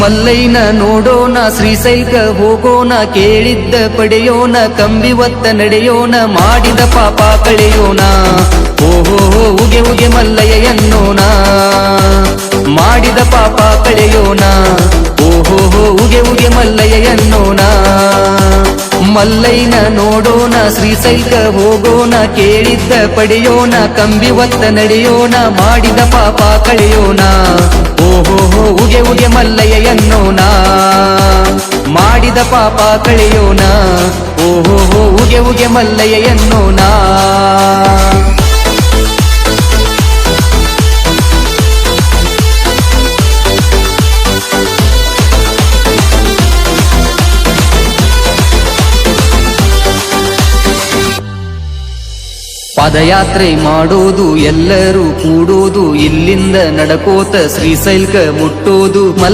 ಮಲ್ಲೈನ ನೋಡೋಣ ಶ್ರೀಶೈಲ್ಕ ಹೋಗೋಣ, ಕೇಳಿದ್ದ ಪಡೆಯೋಣ ಕಂಬಿವತ್ತ ನಡೆಯೋಣ, ಮಾಡಿದ ಪಾಪ ಕಳೆಯೋಣ. ಓಹೋ ಉಗೆ ಉಗೆ ಮಲ್ಲಯ್ಯ ಎನ್ನೋಣ. ಮಾಡಿದ ಪಾಪ ಕಳೆಯೋಣ. ಓಹೋ ಉಗೆ ಉಗೆ ಮಲ್ಲಯ್ಯ ಎನ್ನೋಣ. ಮಲ್ಲೈನ ನೋಡೋಣ ಶ್ರೀಶೈಲ್ಕ ಹೋಗೋಣ, ಕೇಳಿದ್ದ ಪಡೆಯೋಣ ಕಂಬಿವತ್ತ ನಡೆಯೋಣ, ಮಾಡಿದ ಪಾಪ ಕಳೆಯೋಣ. ಉಗೆ ಉಗೆ ಮಲ್ಲಯ್ಯ ಎನ್ನೋಣ ಮಾಡಿದ ಪಾಪ ಕಳೆಯೋಣ ಓಹೋ ಉಗೆ ಉಗೆ ಮಲ್ಲಯ್ಯ ಪಾದಯಾತ್ರೆ ಮಾಡೋದು ಎಲ್ಲರೂ ಕೂಡೋದು ಇಲ್ಲಿಂದ ನಡಕೋತ ಶ್ರೀಶೈಲ್ಕ ಮುಟ್ಟೋದು ಮಲ್ಲ